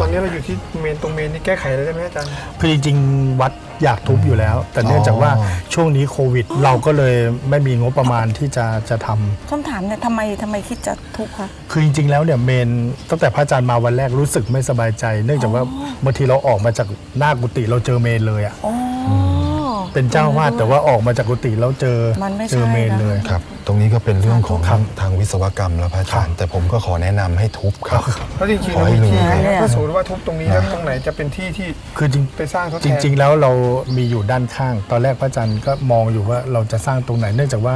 ตอนนี้เราอยู่ที่เมนตรงเมนนี่แก้ไขอะไรได้ไหมอาจารย์ คือจริงๆวัดอยากทุบอยู่แล้ว แต่เนื่องจากว่าอ๋อช่วงนี้โควิด เราก็เลยไม่มีงบประมาณที่จะจะทำส้มถามเนี่ยทำไมทำไมคิดจะทุบคะคือจริงๆแล้วเนี่ยเมนตั้งแต่พระอาจารย์มาวันแรกรู้สึกไม่สบายใจ เนื่องจากว่าบางทีเราออกมาจากหน้ากุฏิเราเจอเมนเลยอะ อ๋อ เป็นเจ้าวาดแต่ว่าออกมาจากกุฏิแล้วเจอมันไม่ใช่เจอเมนเลย นะครับต รงนี้ก็เป็นเรื่องของครับทางวิศวกรรมแล้วพระอาจารย์แต่ผมก็ขอแนะนำให้ทุบครับ แล้วจริงๆขอเราให้มีที่รู้ไหนเนี่ยถ้าสมมติว่าทุบตรงนี้แล้วตรงไหนจะเป็นที่ที่ คือจริงไปสร้างทดแทจน ริง ๆ แล้วเรามีอยู่ด้านข้าง ตอนแรกพระอาจารย์ก็มองอยู่ว่าเราจะสร้างตรงไหนเนื่องจากว่า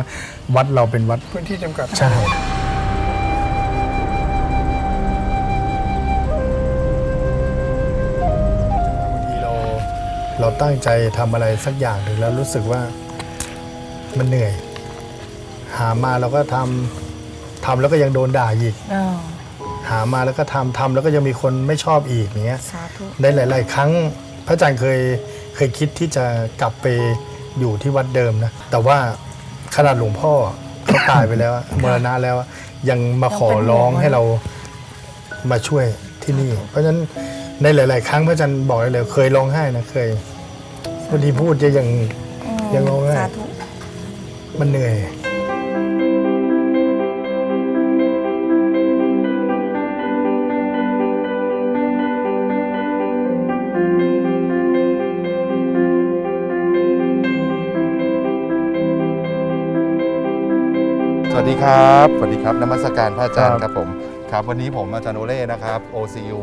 วัดเราเป็นวัดพื้นที่จำกัด ใช่บางทีเราเราตั้งใจทำอะไรสักอย่างหนึ่งแล้วรู้สึกว่ามันเหนื่อย หามาเราก็ทำทำแล้วก็ยังโดนด่าอีกเออหามาแล้วก็ทำทำแล้วก็ยังมีคนไม่ชอบอีกอย่างเงี้ย สาธุในหลาย ๆ ครั้งพระอาจารย์เคยเคยคิดที่จะกลับไปอยู่ที่วัดเดิมนะ แต่ว่าขนาดหลวงพ่อ เขาตายไปแล้วอะมรณะแล้วอะยังมาขอร้องให้เรามาช่วยที่นี่ เพราะฉะนั้นในหลาย ๆ ครั้งพระอาจารย์บอกได้เลยเคยร้องไห้นะเคยบางทีพูดจะยังอืมยังร้องไห้สาธุมันเหนื่อย ดีครับสวัสดีครับนมัสการพระอาจารย์ครับครับผมครับวันนี้ผมอาจารย์โอเล่นะครับ OCU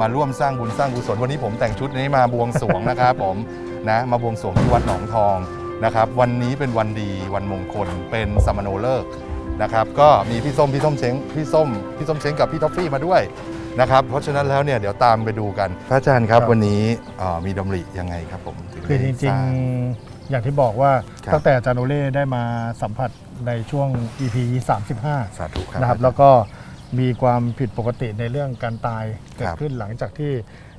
มาร่วมสร้างบุญสร้างกุศลวันนี้ผมแต่งชุดนี้มาบวงสรวงนะครับผมนะมาบวงสรวงที่วัดหนองทองนะครับวันนี้เป็นวันดีวันมงคลเป็นสมโนเลิกษ์นะครับก็มีพี่ส้มพี่ส้มเช้งพี่ส้มพี่ส้มเช้งกับพี่ท็อฟฟี่มาด้วยนะครับเพราะฉะนั้นแล้วเนี่ยเดี๋ยวตามไปดูกัน พระอาจารย์ครับครับวันนี้เอ่อมีดำริยังไงครับผมถึคือจได้ริงสาๆ อย่างที่บอกว่าครับ ตั้งแต่อาจารย์โอเล่ได้มาสัมผัสในช่วง EP 35 สาธุครับ นะครับแล้วก็มีความผิดปกติในเรื่องการตายเกิคดรับ ขึ้นหลังจากที่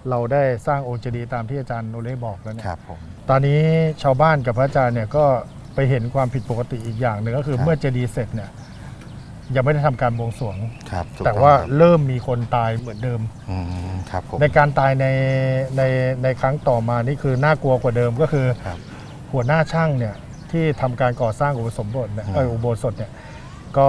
เราได้สร้างองค์เจดีย์ตามที่อาจารย์โอเล่บอกแล้วเนี่ยครับผม ตอนนี้ชาวบ้านกับพระอาจารย์เนี่ยก็ไปเห็นความผิดปกติอีกอย่างหนึ่งก็คือครับ เมื่อเจดีย์เสร็จเนี่ยยังไม่ได้ทำการบวงสรวง ครับถูกแต่องว่าครับเริ่มมีคนตายเหมือนเดิม อืมครับผม ในการตายในในในครั้งต่อมานี่คือน่ากลัวกว่าเดิมก็คือ ครับ หัวหน้าช่างเนี่ยที่ทำการก่อสร้างอุโบสถบทเนี่ยอืมเอออุโบสถเนี่ยก็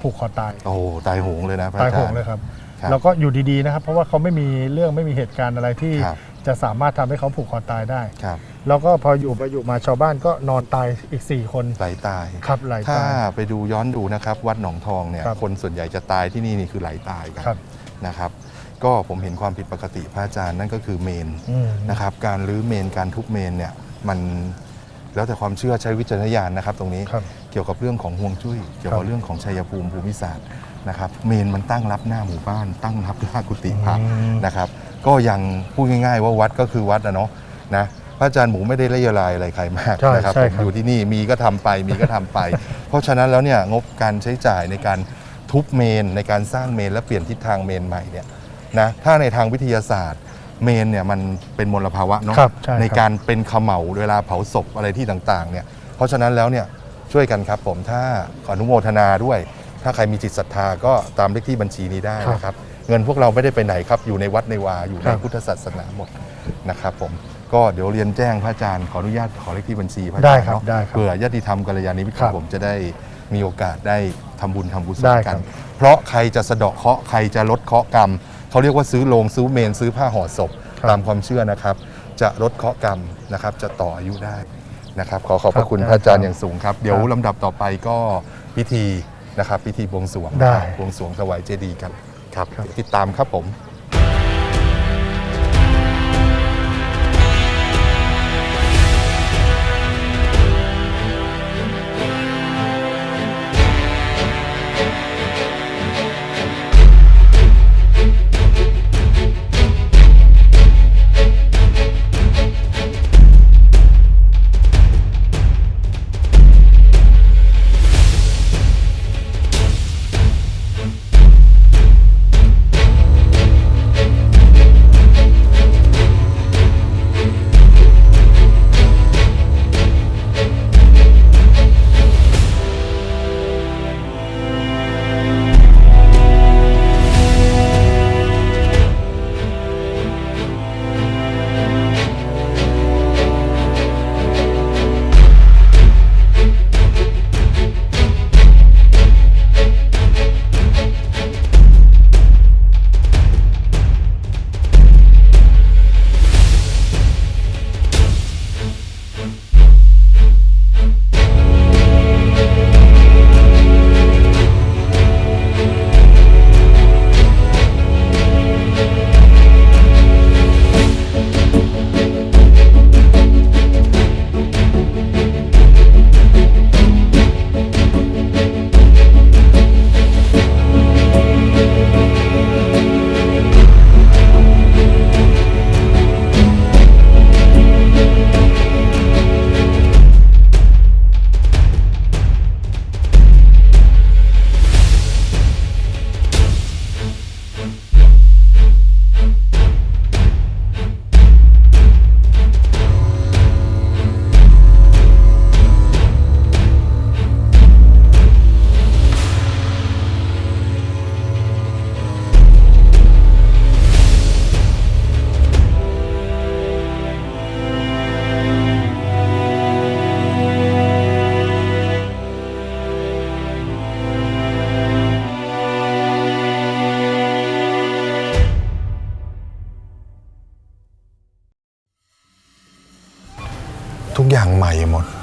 ผูกคอตาย โอ้โหตายโหงเลยนะพระตายอาโหจารงย์ เลยครับ ครับแล้วก็อยู่ดีๆนะครับ เพราะว่าเขาไม่มีเรื่องไม่มีเหตุการณ์อะไรที่ครับ จะสามารถทำให้เขาผูกคอตายได้ ครับแล้วก็พออยู่ไปอยู่มาชาวบ้านก็นอนตายอีก 4 คนไหลตาย ครับไหลถ้าตาย ไปดูย้อนดูนะครับ วัดหนองทองเนี่ยครับคนส่วนใหญ่จะตายที่นี่นี่คือไหลตายกันครับ นะครับ ก็ผมเห็นความผิดปกติพระอาจารย์นั่นก็คือเมนอืม นะครับ การรื้อเมนการทุบเมนเนี่ยมัน แล้วแต่ความเชื่อใช้วิจารณญาณนะครับ ตรงนี้ครับเกี่ยวกับเรื่องของห่วงจุ้ยเกี่ยวคกัรับบเรื่องของชัยภูมิภูมิศาสตร์นะครับ เมนมันตั้งรับหน้าหมู่บ้าน ตั้งรับหน้ากุฏิพระอืม นะครับ ก็ยังพูดง่าย ๆ ว่าวัดก็คือวัดนะเนาะนะพระอาจารย์หมูไม่ได้ละเยลายอะไรใครมากใช่นะครับใช่ผมครับ อยู่ที่นี่มีก็ทำไปมีก็ทำไป เพราะฉะนั้นแล้วเนี่ยงบการใช้จ่ายในการทุบเมนในการสร้างเมนและเปลี่ยนทิศทางเมนใหม่เนี่ยนะถ้าในทางวิทยาศาสตร์ เมนเนี่ยมันเป็นมลภาวะเนาะครับใช่ครับในการเป็นเขม่าเวลาเผาศพอะไรที่ต่างๆเนี่ยเพราะฉะนั้นแล้วเนี่ยช่วยกันครับผมถ้าขออนุโมทนาด้วย ถ้าใครมีจิตศรัทธาก็ตามเลขที่บัญชีนี้ได้นะครับ เงินพวกเราไม่ได้ไปไหนครับ อยู่ในวัดในวาอยู่ในครับ พุทธศาสนาหมดนะครับผมก็เดี๋ยวเรียนแจ้งพระอาจารย์ขออนุญาตขอเลขที่บัญชีพระอาได้จารย์ครับเนาะได้ครับ เผื่อญาติธรรมกัลยาณมิตรครับผมจะได้มีโอกาสได้ทำบุญทำกุศลได้คกัรัน บ เพราะใครจะสะเดาะเคราะห์ใครจะลดเคราะห์กรรม เขาเรียกว่าซื้อโลงซื้อเมนซื้อผ้าห่อศพครับตามความเชื่อนะครับ จะลดเคราะห์กรรมนะครับจะต่ออายุได้นะครับ ขอขอบพครัระบคุณได้พระอาจารย์ครับอย่างสูงครับ เดี๋ยวครับลำดับต่อไปก็พิธีนะครับ พิธีบวงสรวงได้ บวงสรวงถวายเจดีย์กันครับครับติดตามครับผม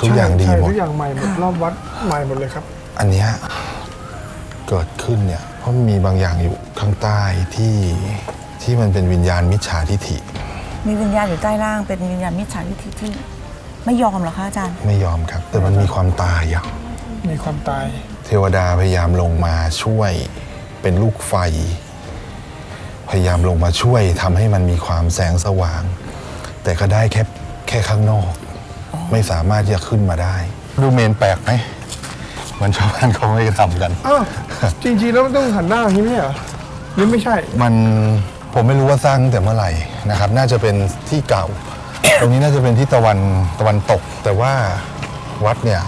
ทุกอย่างดีใช่หมด ทุกอย่างใหม่หมดรอบวัดใหม่หมดเลยครับ อันเนี้ยเกิดขึ้นเนี่ยเพราะมีบางอย่างอยู่ข้างใต้ที่ที่มันเป็นวิญญาณมิจฉาทิฐิ มีวิญญาณอยู่ใต้ล่าง เป็นวิญญาณมิจฉาทิฏฐิที่ไม่ยอมเหรอคะอาจารย์ ไม่ยอมครับ แต่มันมีความตายอะมีความตาย เทวดาพยายามลงมาช่วยเป็นลูกไฟ พยายามลงมาช่วยทำให้มันมีความแสงสว่าง แต่ก็ได้แค่แค่ข้างนอก ไม่สามารถที่จะขึ้นมาได้ดูเมนแปลกไหมเหมันชาวบ้านเขาไม่ทำกัน อ้าวจริงๆแล้วมันต้องหันหน้าอย่างนี้ไม่ใช่เหรอหรือไม่ใช่ มันผมไม่รู้ว่าสร้างตั้งแต่เมื่อไหร่นะครับ น่าจะเป็นที่เก่า ตรงนี้น่าจะเป็นที่ตะวันตะวันตก แต่ว่าวัดเนี่ย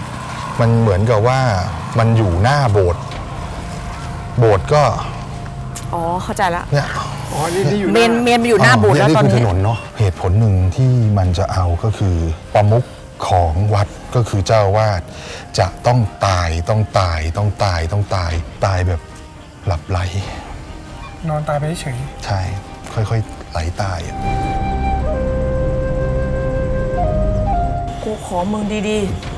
มันเหมือนกับว่ามันอยู่หน้าโบสถ์โบสถ์ก็อ๋อเข้าใจแล้วเนี่ยอ๋อนี่ที่อยู่เมนเมนมันอยู่หน้าโบสถ์แล้วเยตอนนี่คือถนี้นนเนาะเหตุผลหนึ่งที่มันจะเอาก็คือประมุข ของวัดก็คือเจ้าอาวาดจะต้องตายต้องตายต้องตายต้องตายตายแบบหลับไหล นอนตายไปเฉยใช่ค่อยๆไหลตายอะกูขอมึงดีๆ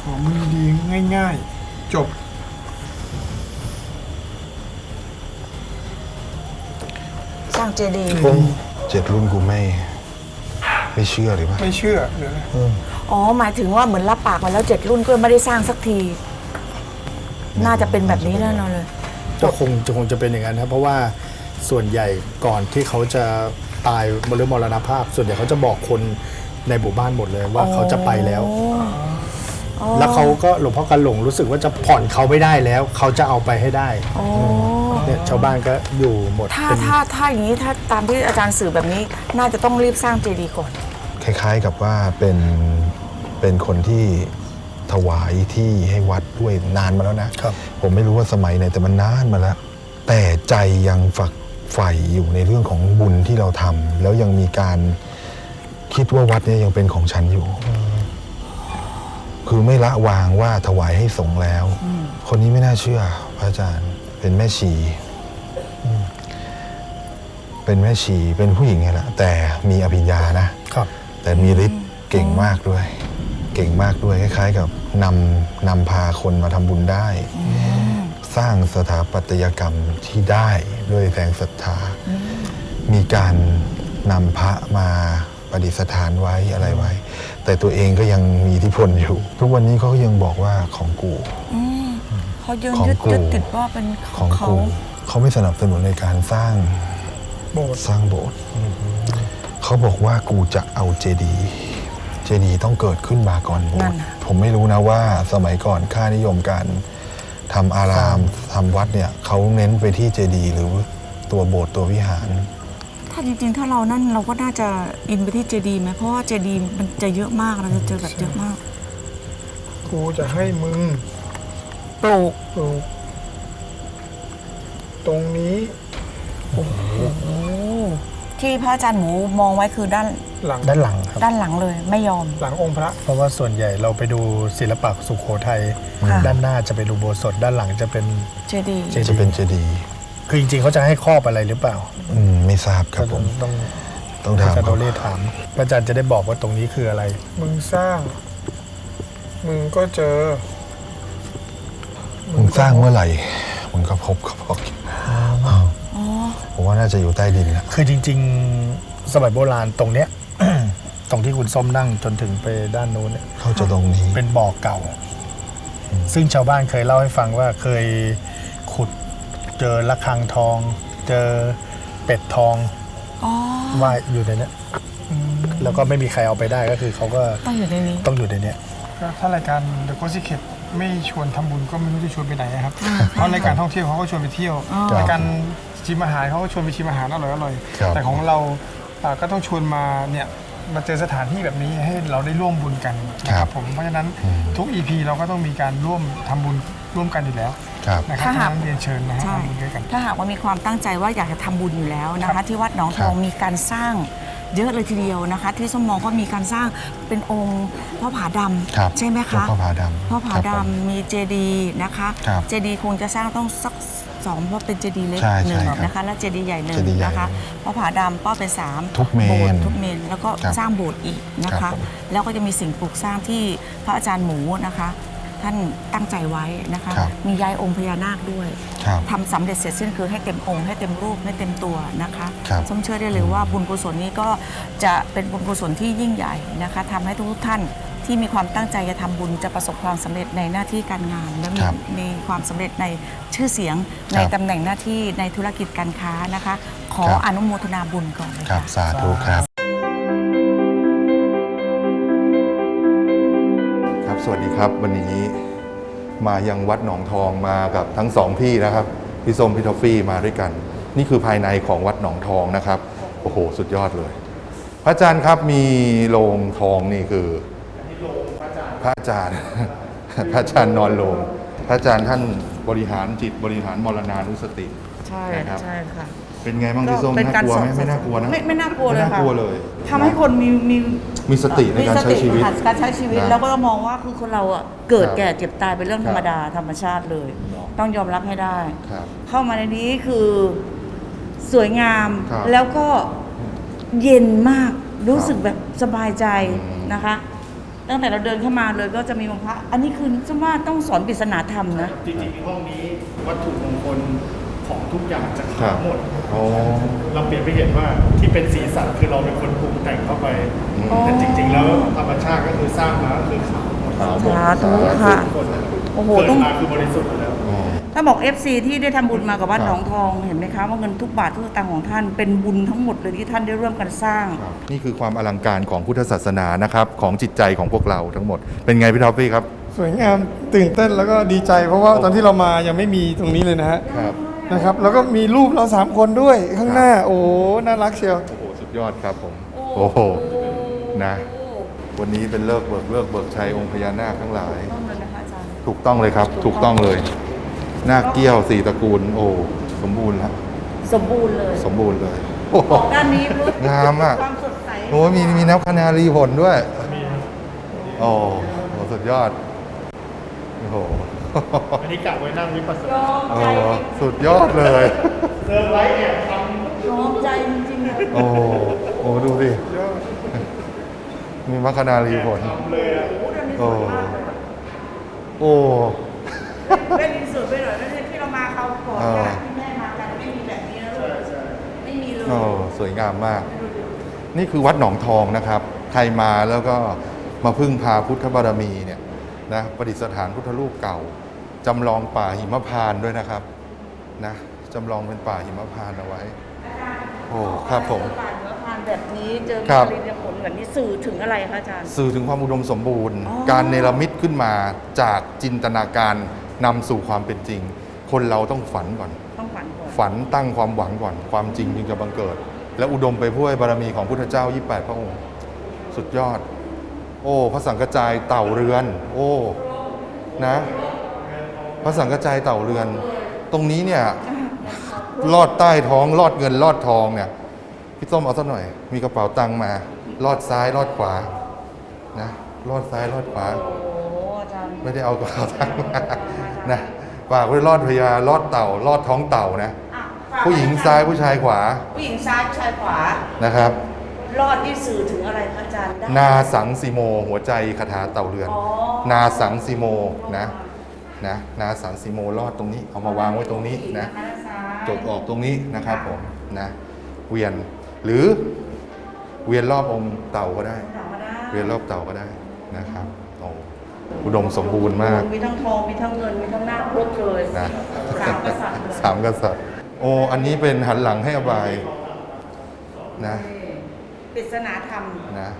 ขอมือดีง่าย ๆ จบๆสร้างเจดีย์ เจ็ดรุ่นกูไม่ ไม่เชื่อหรือเปล่าไม่เชื่อหรืออะไรอ๋อ หมายถึงว่าเหมือนรับปากมาแล้วเจ็ดรุ่นก็ไม่ได้สร้างสักที น่าจะเป็นแบบนี้แน่นอนเลย ก็คงจะคงจะเป็นอย่างนั้นครับเพราะว่าส่วนใหญ่ก่อนที่เขาจะตายหรือมรณภาพ ส่วนใหญ่เขาจะบอกคนในหมู่บ้านหมดเลยว่าเขาจะไปแล้ว อ๋อ แล้วเขาก็หลวงพ่อกันหลงรู้สึกว่าจะผ่อนเขาไม่ได้แล้ว เขาจะเอาไปให้ได้อ๋อเนี่ยชาวบ้านก็อยู่หมดถ้าเป็นถ้าถ้าอย่างนี้ถ้าตามที่อาจารย์สื่อแบบนี้ น่าจะต้องรีบสร้างเจดีย์ก่อน คล้ายๆกับว่าเป็นเป็นคนที่ถวายที่ให้วัดด้วยนานมาแล้วนะ ครับ ผมไม่รู้ว่าสมัยไหนแต่มันนานมาแล้ว แต่ใจยังฝักใฝ่อยู่ในเรื่องของบุญที่เราทำแล้วยังมีการคิดว่าวัดเนี้ยังเป็นของฉันอยู่ คือไม่ละวางว่าถวายให้สงฆ์แล้ว คนนี้ไม่น่าเชื่อ พระอาจารย์เป็นแม่ชีอืมเป็นแม่ชีเป็นผู้หญิงไงแหละแต่มีอภิญญานะครับ แต่มีฤทธิ์เก่งมากด้วย เก่งมากด้วยคล้าย ๆ กับนำนำพาคนมาทำบุญได้ สร้างสถาปัตยกรรมที่ได้ด้วยแรงศรัทธา มีการนำพระมาประดิษฐานไว้อะไรไว้ แต่ตัวเองก็ยังมีอิทธิพลอยู่ ทุกวันนี้เขาก็ยังบอกว่าของกู อืมเขายังของยึดกู ยึดติดว่าเป็นขขอองงเขากูเขาไม่สนับสนุนในการสร้างโบสถ์สร้างโบสถ์เขาบอกว่ากูจะเอาเจดีย์เจดีย์ต้องเกิดขึ้นมาก่อนโบสนั่ถ์นน่ะ ผมไม่รู้นะว่าสมัยก่อนค่านิยมการทำอารามทำวัดเนี่ยเขาเน้นไปที่เจดีย์หรือตัวโบสถ์ตัววิหาร ถ้าจริงๆ ถ้าเรานั่นเราก็น่าจะอินไปที่เจดีย์ไหมเพราะว่าเจดีย์มันจะเยอะมากเราจะเจอแบบเยอะมาก กูจะให้มึงปลูกปลูกตรงนี้ที่พระอาจารย์หมูมองไว้คือด้านหลังด้านหลังครับ ด้านหลังเลยไม่ยอม หลังองค์พระ เพราะว่าส่วนใหญ่เราไปดูศิลปะสุโขทัยค่ะ ด้านหน้าจะเป็นอุโบสถด้านหลังจะเป็นเจดีย์เจดีย์จะเป็นเจดีย์ คือจริงๆเขาจะให้ครอบอะไรหรือเปล่าอืมไม่ทราบครับก็ผม ต้องต้องอาถามจารย์โดเขาเล่ถามพระอาจารย์จะได้บอกว่าตรงนี้คืออะไร มึงสร้าง มึงก็เจอ มึงสร้างเมื่อไหร่มึงก็พบเขาบอกผมว่าน่าจะอยู่ใต้ดินนะคือจริง ๆ สมัยโบราณตรงเนี้ย ตรงที่คุณส้มนั่งจนถึงไปด้านนู้นเนี่ย เขาจะตรงนี้เป็นบ่อเก่า ซึ่งชาวบ้านเคยเล่าให้ฟังว่าเคยขุด เจอระฆังทอง เจอเป็ดทองอ๋อว่ายอยู่ในเนี้ยแล้วก็ไม่มีใครเอาไปได้ก็คือเขาก็ต้องอยู่ในนี้ต้องอยู่ในเนี้ยก็ถ้ารายการ The g o s i c a t ไม่ชวนทำบุญก็ไม่รู้จะชวนไปไหนนะครับ เพราะรายการท่องเที่ยวเขาก็ชวนไปเที่ยวอ๋อรายการชิมอาหารเขาก็ชวนไปชิมอาหารอร่อยอร่อยๆครับแต่ของเราอ่าก็ต้องชวนมาเนี่ยมาเจอสถานที่แบบนี้ให้เราได้ร่วมบุญกันนะครับผมเพราะฉะนั้นทุก EP เราก็ต้องมีการร่วมทำบุญร่วมกันอยู่แล้ว ครับ นะครับถ้าเพราะหากฉะนั้นเรียนเชิญนะฮะใช่ทำบุญด้วยกัน ถ้าหากว่ามีความตั้งใจว่าอยากจะทำบุญอยู่แล้วนะครัคะ บที่วัดหนองทองครับมีการสร้างเยอะเลยทีเดียวนะคะ ที่สมมองก็มีการสร้างเป็นองค์พระผาดครับำใช่ไหมคะพ่อผาดำพระผาครับผมดำมีเจดีย์นะคะครับเจดีย์คงจะสร้างต้องสักสองเพราะเป็นเจดีย์เล็กใช่หนึ่งใช่ครับนะคะ และเจดีย์ใหญ่หนึ่งเจดีย์ใหญ่นะคะพระผาดำก็เป็นสามทุกเมนโบสถ์ทุกเมนแล้วก็ครับสร้างโบสถ์อีกนะครัคะ บผมแล้วก็จะมีสิ่งปลูกสร้างที่พระอาจารย์หมูนะคะ ท่านตั้งใจไว้นะคะ ครับมีย้ายองค์พญานาคด้วยครับทำสำเร็จเสร็จสิ้นคือให้เต็มองค์ให้เต็มรูปให้เต็มตัวนะคะครับ ส้มเชื่อได้เลยว่าบุญกุศลนี้ก็จะเป็นบุญกุศลที่ยิ่งใหญ่นะคะทำให้ทุกท่านที่มีความตั้งใจจะทำบุญจะประสบความสำเร็จในหน้าที่การงาน และมีครับมีความสำเร็จในชื่อเสียงครับในตำแหน่งหน้าที่ในธุรกิจการค้านะคะ ขอครับ อนุโมทนาบุญก่อนเลยครับ ค่ะ สาธุครับ สวัสดีครับวันนี้มายังวัดหนองทองมากับทั้งสองพี่นะครับพี่ส้มพี่ทอฟฟี่มาด้วยกัน นี่คือภายในของวัดหนองทองนะครับโอ้โหสุดยอดเลย พระอาจารย์ครับมีโรงทองนี่คือพระอาจารย์พระอาจารย์นอนโรงพระอาจารย์ท่านบริหารจิตบริหารมรณานุสติใช่นะครับใช่ค่ะ เป็นไงบ้างพี่ส้มน่ากลัวไหมไม่น่ากลัวนะไม่ไม่น่ากลัวเลยไม่น่าค่ะกลัวเลยทำให้คนมีมีมีสติในการใช้ชีวิตมีสติการใช้ชีวิตนะแล้วก็ต้องมองว่าคือคนเราอะเกิดครับแก่เจ็บตายเป็นเรื่องครับธรรมดาธรรมชาติเลย ต้องยอมรับให้ได้ครับเข้ามาในนี้คือสวยงามครับแล้วก็เย็นมากรู้ครับสึกแบบสบายใจอืมนะคะ ตั้งแต่เราเดินเข้ามาเลยก็จะมีองค์พระ อันนี้คือสมว่าต้องสอนปริศนาธรรมนะ จริงๆห้องนี้วัตถุมงคล ของทุกอย่างจะครัขาบหมดโอ้เราเปลี่ยนไปเห็นว่าที่เป็นสีสันคือเราเป็นคนปรุงแต่งเข้าไป อืม แต่จริง ๆ แล้วธรรมชาติก็คือสร้างมาก็คือขาวหมดขาวหมดสาธุค่ะ ทุกคนนะโอ้โหเกิดต้องมาคือบริสุทธิ์อยู่แล้ว อ๋อ ถ้าบอก FC ที่ได้ทำบุญมากับวัดครับ หนองทองเห็นไหมคะว่าเงินทุกบาททุกสตางค์ของท่านเป็นบุญทั้งหมดเลยที่ท่านได้ร่วมกันสร้าง ครับนี่คือความอลังการของพุทธศาสนานะครับ ของจิตใจของพวกเราทั้งหมด เป็นไงพี่ท็อฟฟี่ครับ สวยงามตื่นเต้นแล้วก็ดีใจ เพราะว่าตอนที่เรามายังไม่มีตรงนี้เลยนะฮะ ครับ นะครับ แล้วก็มีรูปเราสามคนด้วยข้างหน้า โอ้โหน่ารักเชียว โอ้โหสุดยอดครับผม โอ้โหนะ วันนี้เป็นเลิกเบิกเลิกเบิกชัยองค์พญานาคทั้งหลาย ต้องเลยนะคะอาจารย์ถูกต้องเลยครับ ถูกต้องเลยนาคเกี้ยวสี่ตระกูล โอ้สมบูรณ์แล้วสมบูรณ์เลยสมบูรณ์เลยโอ้โห ด้านนี้รู้งามอะ ความสดใสโอ้มีมีน้ำคานารีผลด้วย โอ้โหสุดยอด โอ้โห อันนี้กะไว้นั่งวิปัสสยนาอมโอ้ใจโหสุดยอดเลย เซอร์ไพรส์เนี่ยทยอมใจจริงๆเลยโอ้โหโอ้ดูสิมีมัคคณารีผลำเลยอะโอ้โอ้เป็นรีสอร์ทไปหน่อยแล้วเนี่ยที่เรามาเขาวก่อนอ่าญาติที่แม่มากันไม่มีแบบนี้นะลูกไม่มีเลยโอ้สวยงามมาก นี่คือวัดหนองทองนะครับ ใครมาแล้วก็มาพึ่งพาพุทธบารมีเนี่ยนะประดิษฐานพุทธรูปเก่า จำลองป่าหิมพานต์ด้วยนะครับนะจำลองเป็นป่าหิมพานต์เอาไว้ โอ้ครับผมผ่านเนื้อผ่านแบบนี้เจอครับปริญญาผลแบบนี้สื่อถึงอะไรคะอาจารย์ สื่อถึงความอุดมสมบูรณ์ อ๋อ การเนรมิตขึ้นมาจากจินตนาการนำสู่ความเป็นจริง คนเราต้องฝันก่อน ต้องฝันก่อนฝันตั้งความหวังก่อน ความจริงจึงจะบังเกิด และอุดมไปด้วยบารมีของพุทธเจ้า 28 พระองค์ สุดยอด โอ้ พระสังกระจายเต่าเรือน โอ้ นะ พระสังกระจายเต่าเรือน ตรงนี้เนี่ยลอดใต้ท้องลอดเงินลอดทองเนี่ยพี่ส้มเอาสักหน่อย มีกระเป๋าตังค์มา ลอดซ้ายลอดขวานะลอดซ้ายลอดขวาโอ้อาจารย์ไม่ได้เอากระเป๋าตังค์มานะฝากไว้ลอดพญาลอดเต่าลอดท้องเต่านะอะฝากผู้หญิงซ้ายผู้ชายขวา ผู้หญิงซ้ายผู้ชายขวานะครับรอดที่สื่อถึงอะไรคะอาจารย์ได้นาสังสีโม หัวใจคาถาเต่าเรือนอ๋อนาสังสีโมนะ นะนาสังสีโมลอดตรงนี้เอามาวางไว้ตรงนี้นะผู้หญิงด้าซ้ายจบออกตรงนี้นะครับผมนะเวียนหรือเวียนรอบองค์เต่าก็ได้ถามมาได้ เวียนรอบเต่าก็ได้นะครับโอ้อุดมสมบูรณ์มาก มีทั้งทอง มีทั้งเงิน มีทั้งหน้าครบเลยนะสามกษัตริย์เลยสามกษัตริย์ โอ้ อันนี้เป็นหันหลังให้อบายนะปริศนาธรรมนะ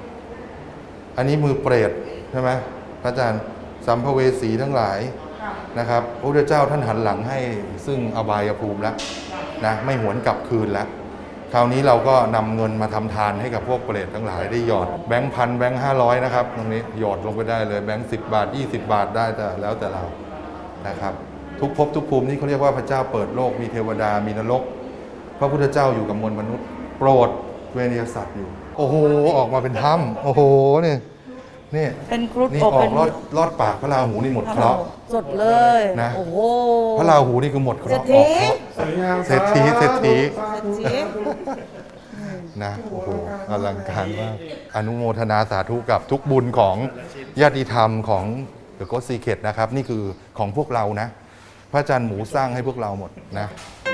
อันนี้มือเปรตใช่ไหมพระอาจารย์สัมภเวสีทั้งหลายค่ะ นะครับพระพุทธเจ้าท่านหันหลังให้ซึ่งอบายภูมิแล้วนะไม่หวนกลับคืนแล้วคราวนี้เราก็นำเงินมาทำทานให้กับพวกเปรตทั้งหลายได้หยอดแบงค์พันแบงค์ห้าร้อยนะครับตรงนี้หยอดลงไปได้เลยแบงค์สิบาท 20 บาทได้แต่แล้วแต่เรานะครับทุกภพทุกภูมินี่เขาเรียกว่าพระเจ้าเปิดโลกมีเทวดามีนรก พระพุทธเจ้าอยู่กับมวลมนุษย์ โปรดเวเนียสัตว์อยู่ โอ้โห ออกมาเป็นถ้ำโอ้โหเนี่ย นี่เป็นครุฑนี่อบออเป็กนรอดรอดปากพระราหูนี่หมดเคราะห์ สดเลยนะ โอ้โหพระราหูนี่คือหมดเคราะห์เศรษฐีออกเคราะห์ สวยงามเศรษฐีเศรษฐี เศรษฐีนะโอ้โหอลังการมากอนุโมทนาสาธุกับทุกบุญของญาติธรรมของเดอะโกสีเคตนะครับ นี่คือของพวกเรานะ พระอาจารย์หมูสร้างให้พวกเราหมดนะเ